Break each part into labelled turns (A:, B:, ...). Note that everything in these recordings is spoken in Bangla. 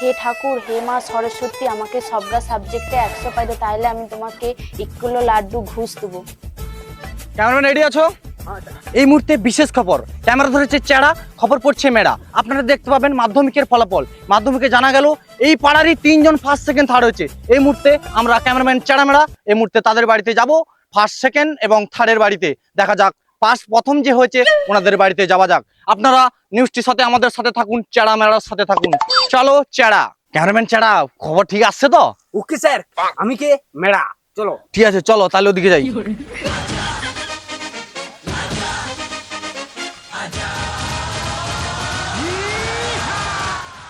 A: হে ঠাকুর, হে মা সরস্বতী, আমাকে সবগা সাবজেক্টে একশো পাইতে তাহলে আমি তোমাকে এক কিলো লাড্ডু ঘুষ দেবো।
B: ক্যামেরাম্যান রেডি আছো? এই মুহূর্তে বিশেষ খবর। ক্যামেরা ধরেছে চেড়া, খবর পড়ছে মেড়া। আপনারা দেখতে পাবেন মাধ্যমিকের ফলাফল। মাধ্যমিকে জানা গেল, এই পাড়ারই তিনজন ফার্স্ট সেকেন্ড থার্ড হয়েছে। এই মুহূর্তে আমরা ক্যামেরাম্যান চেড়া মেড়া, এই মুহূর্তে তাদের বাড়িতে যাব ফার্স্ট সেকেন্ড এবং থার্ডের বাড়িতে। দেখা যাক ফার্স্ট প্রথম যে হয়েছে ওনাদের বাড়িতে যাওয়া যাক। আপনারা নিউজটির সাথে আমাদের সাথে থাকুন চেড়া মেড়ার সাথে থাকুন। চলো চেড়া। ক্যামেরাম্যান চেড়া খবর ঠিক আসছে তো?
C: ওকে স্যার আমি কে? মেড়া। চলো।
B: ঠিক আছে চলো তাহলে ওদিকে যাই।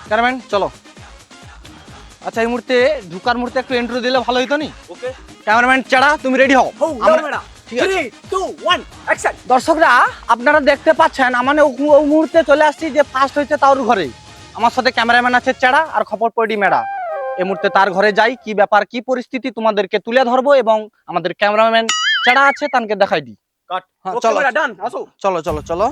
B: ক্যামেরাম্যান চলো। আচ্ছা এই মুহূর্তে ঢুকার মুহূর্তে একটু এন্ট্রি দিলে ভালো হইতো নি?
C: ওকে।
B: ক্যামেরাম্যান চাড়া তুমি রেডি হও। আমরা-
C: মেড়া
B: ঠিক আছে।
C: 3 2 1 অ্যাকশন
B: দর্শকরা আপনারা দেখতে পাচ্ছেন মানে ওই মুহূর্তে চলে আসছি যে ফার্স্ট হয়েছে তার ঘরে। আমার সাথে ক্যামেরাম্যান আছে চেড়া আর খবর পড়ি মেড়া। এই মুহূর্তে তার ঘরে যাই কি ব্যাপার কি পরিস্থিতি তোমাদেরকে তুলে ধরবো এবং আমাদের ক্যামেরাম্যান চেড়া আছে তাকে দেখাই দিই। হ্যাঁ, চলো চলো চলো।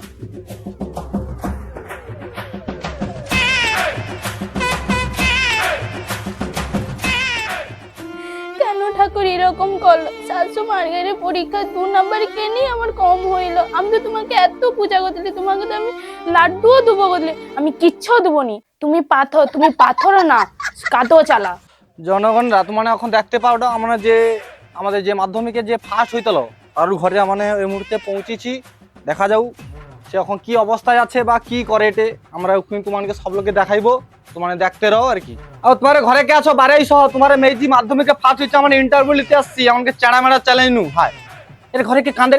A: ঠাকুর এরকম করল। সাতশো মার্কেটের পরীক্ষা, দু নাম্বার কেনি আমার কম হইল। আমি তো তোমাকে এত পূজা করতে তোমাকে তো আমি লাড্ডুও দেবো করলে আমি কিচ্ছু দেবো নি। তুমি পাথর তুমি পাথর না কাদো চালা।
B: জনগণরা তোমার এখন দেখতে পাও আমরা যে, আমাদের যে মাধ্যমিকে যে ফার্স্ট হইতলো, আর ঘরে মানে এই মুহূর্তে পৌঁছেছি। দেখা যাও, সে এখন কি অবস্থায় আছে বা কি করে এটে আমরা ওখানে তোমাকে সব লোকে দেখাইবো। তোমার দেখতে রও আর কি। আর তোমার ঘরে কে আছো? বারেই সহ তোমার মেজি মাধ্যমিকে ফার্স্ট হচ্ছে আমার ইন্টারভিউ নিতে আসছি আমাকে চাড়া মেড়া চ্যালেঞ্জ নু হায়। এর ঘরে কি কান্দে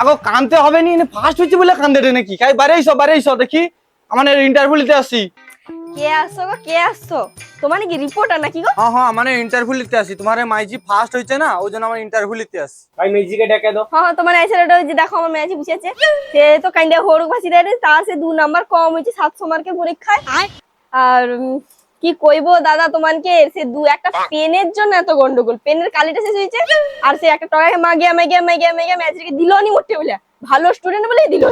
B: আগো কানতে হবে নি? ফার্স্ট হচ্ছে বলে কান্দে রে নাকি? কাই বারেই সহ বারেই সহ দেখি। আমার ইন্টারভিউ নিতে আসছি।
D: কে আসছো গো কে আসছো তোমার কি রিপোর্টার নাকি গো?
B: হ্যাঁ হ্যাঁ মানে ইন্টারভিউ নিতে আসি তোমার মাইজি ফার্স্ট হয়েছে না ওই জন্য আমার ইন্টারভিউ নিতে আসি
C: ভাই মেজিকে ডেকে দাও।
D: হ্যাঁ হ্যাঁ তোমার ওটা ওই যে দেখো আমার ম্যাচে বুঝেছে সে তো কাইন্ডা হরুক ভাসি দেয় তা সে দু নাম্বার কম হয়েছে সাতশো মার্কের পরীক্ষায়। আর কি কইবো দাদা তোমাকে সে দু একটা পেনের জন্য এত গন্ডগোল। পেনের কালিটা শেষ হয়েছে আর সে একটা টকাকে মাগিয়া মাগিয়া মাগিয়া মাগিয়া ম্যাচকে দিল নি মোটে বলে। ভালো স্টুডেন্ট বলে দিল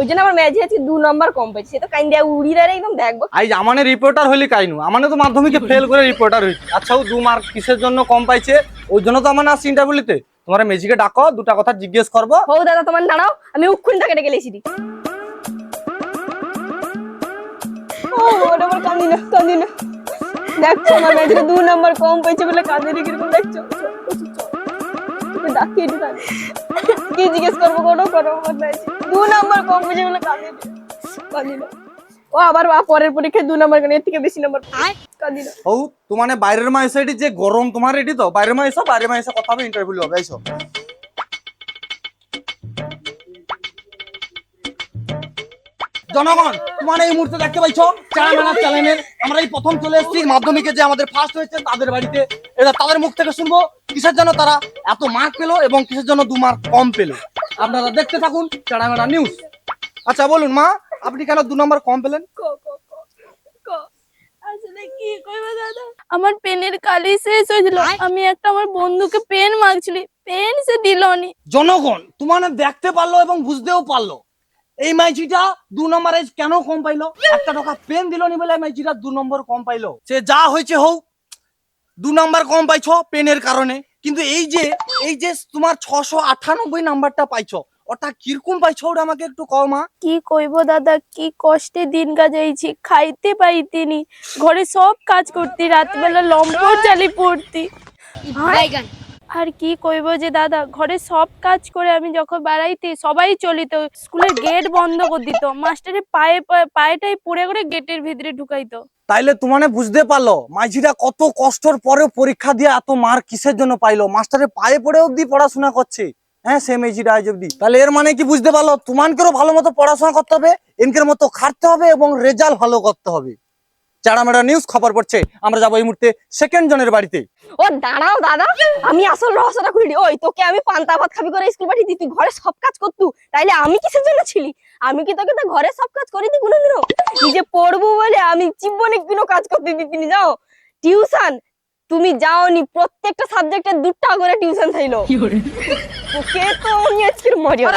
D: ওই জন্য আমার ম্যাচে আছে দু নাম্বার কম পেয়েছে। সে তো কাইন্ডা উড়ি রে একদম দেখব
B: আই আমানে রিপোর্টার হইলি কাইনু। আমানে তো মাধ্যমিকে ফেল করে রিপোর্টার হইছি। আচ্ছা ও দু মার্ক কিসের জন্য কম পাইছে? ওই জন্য তো আমার আসছি ইন্টারভিউ নিতে। তোমার মেজিকে ডাকো দুটা কথা জিজ্ঞেস করব।
D: হৌ দাদা তোমার দাঁড়াও। আমি উক্ষুনি তাকে ডেকে লেছি ওটা আমার কান্দি না কান্দি না দেখছ আমার ম্যাচে দু নাম্বার কম পেয়েছে বলে কাঁদে রেখে এরকম দেখছ তুমি ডাকিয়ে দিতে কি জিজ্ঞেস করব কোনো করো আমার দু নাম্বার কম পেয়েছে বলে কাঁদে কাঁদি না ও আবার বা পরের পরীক্ষায় দু নাম্বার কেন এর থেকে বেশি নাম্বার কাঁদি না
B: ও তোমার বাইরের মা এসে এটি যে গরম তোমার রেডি তো বাইরের বাইরের কথা হবে ইন্টারভিউ হবে এসো জনগণ তোমার এই মুহূর্তে দেখতে পাইছো চারা মেলা চ্যানেলের আমরা এই প্রথম চলে এসেছি। মাধ্যমিকে যে আমাদের ফার্স্ট হয়েছে তাদের বাড়িতে এটা তাদের মুখ থেকে শুনব কিসের জন্য তারা এত মার্ক পেল এবং কিসের জন্য দু মার্ক কম পেল। আপনারা দেখতে থাকুন চারা মেলা নিউজ আচ্ছা বলুন মা আপনি কেন দু নম্বর কম পেলেন?
A: কি দাদা? আমার পেনের কালি শেষ হয়েছিল আমি একটা আমার বন্ধুকে পেন মাগছিলি পেন সে দিলনি।
B: জনগণ তোমার দেখতে পারল এবং বুঝতেও পারল। এই মাইচিটা দু নম্বরে কেন কম পাইলো? একটা টাকা পেন দিল নি বলে এই মাইচিটা দু নম্বর কম পাইলো। সে যা হয়েছে হোক দু নম্বর কম পাইছো পেনের কারণে। কিন্তু এই যে এই যে তোমার ছশো আটানব্বই নাম্বারটা পাইছো ওটা কীরকম পাইছো ওটা আমাকে একটু কও মা।
A: কি কইবো দাদা কি কষ্টে দিন কাজাইছি খাইতে পাইতিনি। ঘরে সব কাজ করতি রাতবেলা লম্পট জালি পড়তি। আর কি কইব যে, দাদা, ঘরে সব কাজ করে আমি যখন বেড়াইতে, সবাই চলিত স্কুলের গেট বন্ধ করে দিত। মাস্টারের পায়ে পায়ে- পায়েটাই পুড়ে করে গেটের ভিতরে ঢুকাইতো।
B: তাইলে তোমানে বুঝতে পারল? মাঝিরা কত কষ্টর পরেও পরীক্ষা দিয়ে এত মার্ক কিসের জন্য পাইলো? মাস্টারের পায়ে পড়ে অব্দি পড়াশোনা করছে। হ্যাঁ সে মেজিটা আজ অব্দি তাহলে এর মানে কি বুঝতে পারল? তোমানকেও ভালো মতো পড়াশোনা করতে হবে, এনকের মতো খাটতে হবে এবং রেজাল্ট ভালো করতে হবে। চারামেড়া নিউজ খবর পড়ছে। আমরা যাব এই মুহূর্তে সেকেন্ড জনের বাড়িতে।
D: ও দাঁড়াও দাদা আমি আসল রহস্যটা খুলি ওই তোকে আমি পান্তা ভাত খাবি করে স্কুল পাঠিয়ে দিই তুই ঘরে সব কাজ করতু। তাইলে আমি কিসের জন্য ছিলি? আমি কি তোকে তো ঘরে সব কাজ করি দি কোনোদিনও? নিজে পড়ব বলে আমি জীবনে কোনো কাজ করতে দিতিনি যাও। টিউশন তুমি যাওনি প্রত্যেকটা সাবজেক্টের দুটা করে টিউশন থাইলো। তোকে তো আমি আজকের মরিয়া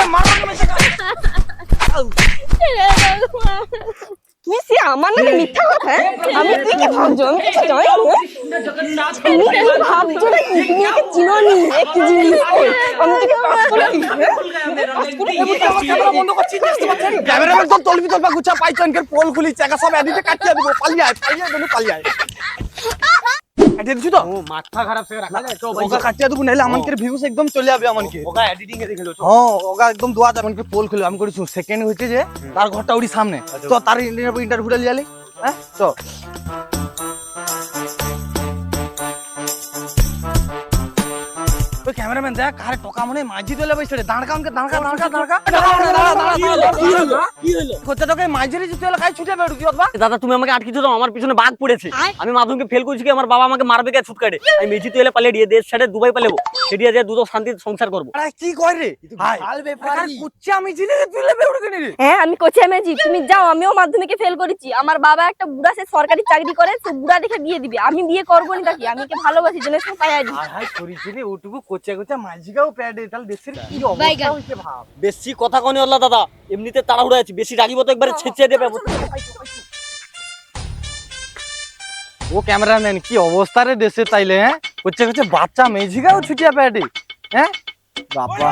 D: কি সে আমার নামে মিথ্যা কথা? আমি তুই কি ভাবছ আমি কিছু জানি না তুমি কি ভাবছ না কি তুমি একে চিনো নি এ কি জিনিস? আমি তোকে পাস করে
B: ক্যামেরা তলবি তলবা গুছা পোল খুলি চাকা সব এদিকে কাটিয়ে দিব পালিয়ে আয় পালিয়ে দেবো পালিয়ে আয়। কাটিয়ে দিছি তো?
C: ও মাথা খারাপ সে রাখা যায় তো ভাই
B: ওগা কাটিয়ে দেবো নাহলে আমাদের ভিউস একদম চলে যাবে আমাকে
C: ওগা এডিটিং এ দেখে লো
B: হ্যাঁ ওগা একদম দোয়া যাবে আমাকে পোল খুলে। আমি করেছি সেকেন্ড হয়েছে যে তার ঘরটা ওরই সামনে। তো তার ইন্টারভিউ ইন্টারভিউটা লিয়ালি। হ্যাঁ তো ক্যামেরাম্যান দেখ কারে টকা মনে হয় মাঝি তোলে বসে দাঁড়কা আমাকে দাঁড়কা দাঁড়কা দাঁড়কা
C: কি হলো? কি হলো?
B: হচ্ছে তোকে মাঝিরে জিতে হলে কাই ছুটে বেড়ু কি বাবা
E: দাদা তুমি আমাকে আটকে দাও আমার পিছনে বাঘ পড়েছে। আমি মাধ্যমিকে ফেল করছি কি আমার বাবা আমাকে মারবে কে ছুট কাটে? আমি মেজি তুলে পালিয়ে দিয়ে দেশ ছেড়ে দুবাই পালাবো সেটি আজ দুটো শান্তির সংসার করব।
B: আরে কি কয় রে? আরে কুচ্চি আমি জিনে রে তুই লেবে উড়ে কেন রে?
D: হ্যাঁ আমি কোচে মেজি তুমি যাও আমিও মাধ্যমিকে ফেল করেছি। আমার বাবা একটা বুড়া সে সরকারি চাকরি করে সে বুড়া দেখে বিয়ে দিবে। আমি বিয়ে করব না তাকে আমি একে ভালোবাসি জেনারেশন পাই আইডি
B: হাই হাই করিছি রে ওটুকু কোচে মাঝিগাও প্যাডে কি অবস্থা হইছে ভাব?
E: বেশি কথা কনি আল্লাহ দাদা এমনিতে তাড়াহুড়ো আছি বেশি রাগিব তো একবারে ছেঁচে দেবে।
B: ও ক্যামেরাম্যান কি অবস্থা রে দেশে তাইলে হ্যাঁ? কোচে কোচে বাচ্চা মেঝিগাও ছুটিয়া প্যাডে হ্যাঁ? বাবা।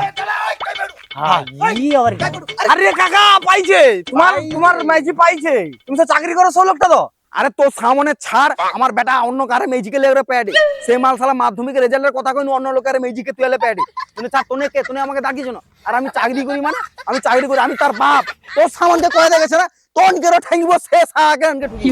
B: আরে কাকা পাইছে। তোমার তোমার মেজি পাইছে। তুমি তো চাকরি করো সব লোকটা তো। আরে তোর সামনে ছাড় আমার বেটা অন্য কারে মেজিকে লেগে প্যাডে। সে মাল সালা মাধ্যমিক রেজাল্টের কথা কইনি অন্য লোকের মেজিকে তুই প্যাডে। তুমি চার তোনে কে? তুমি আমাকে ডাকিছ না। আর আমি চাকরি করি মানে? আমি চাকরি করি আমি তার বাপ। তোর সামনে কয়ে দেখেছে না? তোন কেরো ঠেঙ্গিব সে সাহাকে আনকে ঠুকি।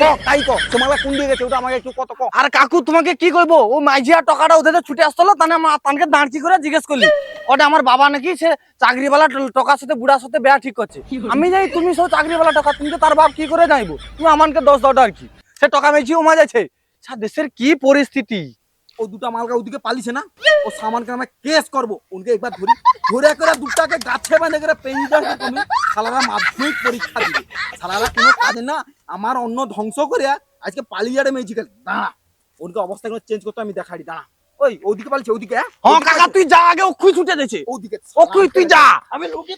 B: ক তাই তো তোমাকে কোন দিয়ে গেছে ওটা আমাকে একটু কত ক। আর কাকু তোমাকে কি কইবো? ও মাইজিয়া টাকাটা ওদের ছুটে আসতো তানে আমার তানকে দাঁড়চি করে জিজ্ঞেস করলি? ওটা আমার বাবা নাকি সে চাকরিওয়ালা টকার সাথে, বুড়ার সাথে বেড়া ঠিক করছে। আমি জানি তুমি সব চাকরিওয়ালা টাকা, তুমি তো তার বাপ কি করে যাইবো তুমি আমাকে দশ দশ আর কি। সে টাকা মেঝি উমা যাচ্ছে দেশের কি পরিস্থিতি?
C: ও দুটা মালকা ওদিকে পালিছে না? ও সামানকে আমি কেস করব। উনকে একবার ধরি। ধরে করে দুটাকে গাছে বেঁধে করে যাবে তুমি। শালারা মাধ্যমিক পরীক্ষা দিবে। শালারা কোনো কাজে না। আমার অন্য ধ্বংস করে আজকে পালিয়ে যাবে মেজিক্যাল দাঁড়া। ওনকে অবস্থা চেঞ্জ করতে আমি দেখাড়ি দাঁড়া। ওই ওদিকে পালিছে ওদিকে হ্যাঁ?
B: হ্যাঁ কাকা তুই যা আগে ও খুই ছুটে দিয়েছে।
C: ওদিকে
B: ও কুই তুই যা।
C: আমি লোকে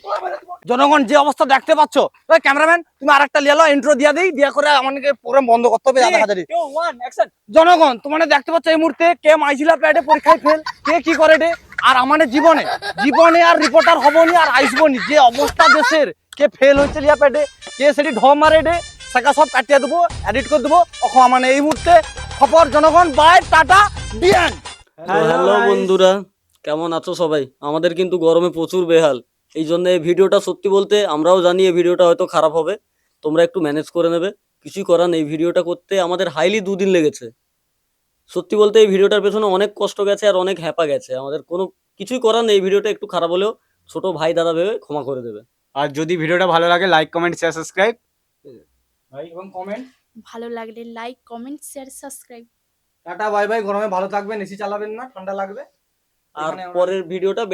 B: জনগণ যে অবস্থা দেখতে পাচ্ছ ওই ক্যামেরাম্যান তুমি আরেকটা লিয়ে নাও ইন্ট্রো দিয়া দিই দিয়া করে আমাকে প্রোগ্রাম বন্ধ করতে হবে দাদা হাজারি। জনগণ তোমার দেখতে পাচ্ছ এই মুহূর্তে কে মাইছিলা প্যাডে পরীক্ষায় ফেল কে কি করে রে? আর আমাদের জীবনে জীবনে আর রিপোর্টার হবনি আর আইসবনি যে অবস্থা দেশের কে ফেল হয়েছে লিয়া প্যাডে কে সেটি ঢ মারে ডে সেটা সব কাটিয়ে দেবো এডিট করে দেবো। মানে এই মুহূর্তে খবর জনগণ বাই টাটা বিয়ান
E: হ্যালো বন্ধুরা। কেমন আছো সবাই? আমাদের কিন্তু গরমে প্রচুর বেহাল। এই জন্য এই ভিডিওটা সত্যি বলতে আমরাও জানি এই ভিডিওটা হয়তো খারাপ হবে। তোমরা একটু ম্যানেজ করে নেবে। কিছুই করার নেই। ভিডিওটা করতে আমাদের হাইলি দুদিন লেগেছে। সত্যি বলতে এই ভিডিওটার পেছনে অনেক কষ্ট গেছে আর অনেক হ্যাপা গেছে। আমাদের কোনো কিছুই করার নেই এই ভিডিওটা। একটু খারাপ হলেও ছোট ভাই দাদা ভেবে ক্ষমা করে দেবে।
C: আর যদি ভিডিওটা ভালো লাগে লাইক কমেন্ট শেয়ার সাবস্ক্রাইব
B: ভাই এবং কমেন্ট
A: ভালো লাগলে like comment share subscribe
B: tata bye bye গরমে ভালো থাকবেন এসি চালাবেন না ঠান্ডা লাগবে।
E: আর পরের ভিডিওটা